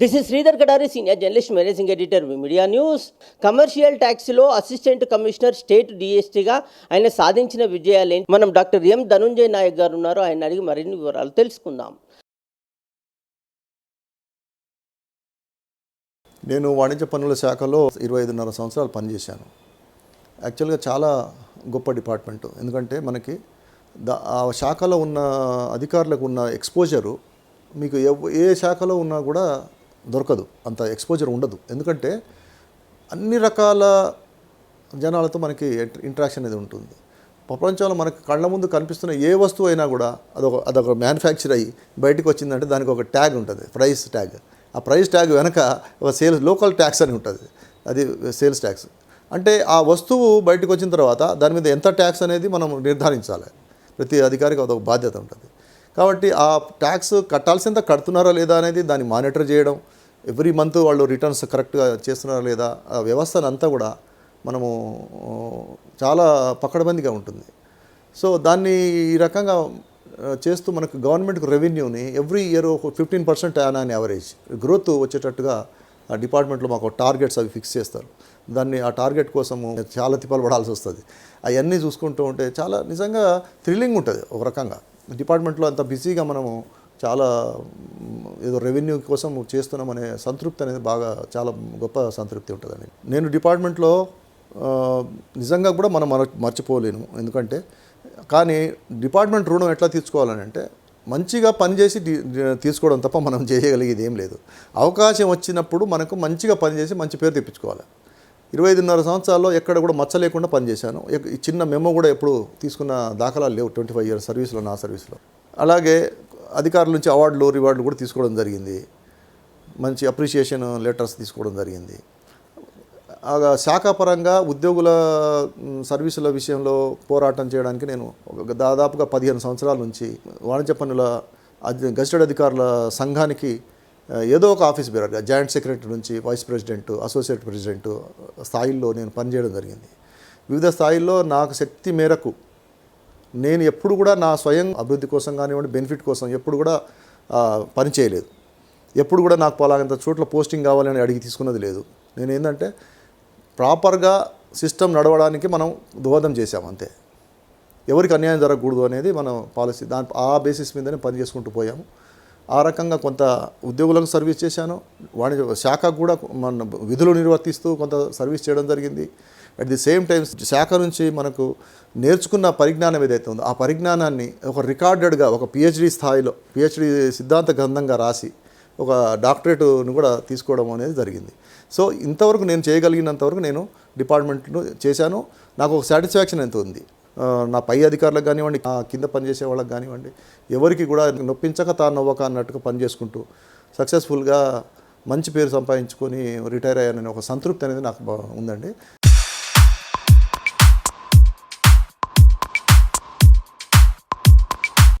This is Sridhar Kadari senior journalist managing editor media news commercial ట్యాక్స్లో assistant commissioner state డిఎస్టీగా ఆయన సాధించిన విజయాలేంటి? మనం doctor M Dhananjay Naik గారు ఉన్నారు ఆయన అడిగి మరిన్ని వివరాలు తెలుసుకుందాం. నేను వాణిజ్య పన్నుల శాఖలో ఇరవై ఐదున్నర సంవత్సరాలు పనిచేశాను. యాక్చువల్గా చాలా గొప్ప డిపార్ట్మెంటు. ఎందుకంటే మనకి దా ఆ శాఖలో ఉన్న అధికారులకు ఉన్న ఎక్స్పోజరు మీకు ఎవ్ ఏ శాఖలో ఉన్నా కూడా దొరకదు. అంత ఎక్స్పోజర్ ఉండదు. ఎందుకంటే అన్ని రకాల జనాలతో మనకి ఇంట్రాక్షన్ అనేది ఉంటుంది. ప్రపంచంలో మనకు కళ్ళ ముందు కనిపిస్తున్న ఏ వస్తువు అయినా కూడా అదొక అదొక మ్యానుఫ్యాక్చర్ అయ్యి బయటకు వచ్చిందంటే దానికి ఒక ట్యాగ్ ఉంటుంది. ప్రైస్ ట్యాగ్ ఆ ప్రైస్ ట్యాగ్ వెనక ఒక సేల్స్ లోకల్ ట్యాక్స్ అని ఉంటుంది. అది సేల్స్ ట్యాక్స్ అంటే ఆ వస్తువు బయటకు వచ్చిన తర్వాత దాని మీద ఎంత ట్యాక్స్ అనేది మనం నిర్ధారించాలి. ప్రతి అధికారికి అదొక బాధ్యత ఉంటుంది. కాబట్టి ఆ ట్యాక్స్ కట్టాల్సింత కడుతున్నారా లేదా అనేది దాన్ని మానిటర్ చేయడం ఎవ్రీ మంత్ వాళ్ళు రిటర్న్స్ కరెక్ట్గా చేస్తున్నారా లేదా ఆ వ్యవస్థను అంతా కూడా మనము చాలా పకడ్బందీగా ఉంటుంది. సో దాన్ని ఈ రకంగా చేస్తూ మనకు గవర్నమెంట్కి రెవెన్యూని ఎవ్రీ ఇయర్ ఒక ఫిఫ్టీన్ పర్సెంట్ అని యావరేజ్ గ్రోత్ వచ్చేటట్టుగా ఆ డిపార్ట్మెంట్లో మాకు టార్గెట్స్ అవి ఫిక్స్ చేస్తారు. దాన్ని ఆ టార్గెట్ కోసము చాలా తిప్పలు పడాల్సి వస్తుంది. అవన్నీ చూసుకుంటూ ఉంటే చాలా నిజంగా థ్రిల్లింగ్ ఉంటుంది ఒక రకంగా. డిపార్ట్మెంట్లో అంత బిజీగా మనము చాలా ఏదో రెవెన్యూ కోసం చేస్తున్నాం అనే సంతృప్తి అనేది బాగా చాలా గొప్ప సంతృప్తి ఉంటుందండి. నేను డిపార్ట్మెంట్లో నిజంగా కూడా మనం మర మర్చిపోలేను. ఎందుకంటే కానీ డిపార్ట్మెంట్ రుణం ఎట్లా తీర్చుకోవాలని అంటే మంచిగా పనిచేసి తీసుకోవడం తప్ప మనం చేయగలిగేది ఏం లేదు. అవకాశం వచ్చినప్పుడు మనకు మంచిగా పనిచేసి మంచి పేరు తెప్పించుకోవాలి. ఇరవై ఐదున్నర సంవత్సరాల్లో ఎక్కడ కూడా మచ్చ లేకుండా పనిచేశాను. ఈ చిన్న మెమో కూడా ఎప్పుడు తీసుకున్న దాఖలాలు లేవు ట్వంటీ ఫైవ్ ఇయర్స్ సర్వీస్లో నా సర్వీస్లో. అలాగే అధికారుల నుంచి అవార్డులు రివార్డులు కూడా తీసుకోవడం జరిగింది. మంచి అప్రిషియేషన్ లెటర్స్ తీసుకోవడం జరిగింది. ఆగా శాఖాపరంగా ఉద్యోగుల సర్వీసుల విషయంలో పోరాటం చేయడానికి నేను ఒక దాదాపుగా పదిహేను సంవత్సరాల నుంచి వాణిజ్య పన్నుల అధి- గజిటెడ్ అధికారుల సంఘానికి ఏదో ఒక ఆఫీస్ బేరర్గా జాయింట్ సెక్రటరీ నుంచి వైస్ ప్రెసిడెంట్ అసోసియేట్ ప్రెసిడెంట్ స్థాయిల్లో నేను పనిచేయడం జరిగింది. వివిధ స్థాయిల్లో నాకు శక్తి మేరకు నేను ఎప్పుడు కూడా నా స్వయం అభివృద్ధి కోసం కానివ్వండి బెనిఫిట్ కోసం ఎప్పుడు కూడా పనిచేయలేదు పని చేయలేదు. ఎప్పుడు కూడా నాకు పలాగంత చోట్ల పోస్టింగ్ కావాలని అడిగి తీసుకున్నది లేదు. నేను ఏంటంటే ప్రాపర్గా సిస్టమ్ నడవడానికి మనం దోహదం చేశాం అంతే. ఎవరికి అన్యాయం జరగకూడదు అనేది మన పాలసీ. దాని ఆ బేసిస్ మీదనే పని చేసుకుంటూ పోయాము. ఆ రకంగా కొంత ఉద్యోగులకు సర్వీస్ చేశాను. వాణిజ్య శాఖ కూడా మన విధులు నిర్వర్తిస్తూ కొంత సర్వీస్ చేయడం జరిగింది. అట్ ది సేమ్ టైం శాఖ నుంచి మనకు నేర్చుకున్న పరిజ్ఞానం ఏదైతే ఉందో ఆ పరిజ్ఞానాన్ని ఒక రికార్డెడ్గా ఒక పిహెచ్డి స్థాయిలో పిహెచ్డి సిద్ధాంత గ్రంథంగా రాసి ఒక డాక్టరేట్ను కూడా తీసుకోవడం అనేది జరిగింది. సో ఇంతవరకు నేను చేయగలిగినంతవరకు నేను డిపార్ట్మెంట్ను చేశాను. నాకు ఒక సాటిస్ఫాక్షన్ ఎంత ఉంది నా పై అధికారులకు కానివ్వండి కింద పనిచేసే వాళ్ళకి కానివ్వండి ఎవరికి కూడా నొప్పించక తాను నవ్వక అన్నట్టుగా పనిచేసుకుంటూ సక్సెస్ఫుల్గా మంచి పేరు సంపాదించుకొని రిటైర్ అయ్యానని ఒక సంతృప్తి అనేది నాకు బా- ఉందండి.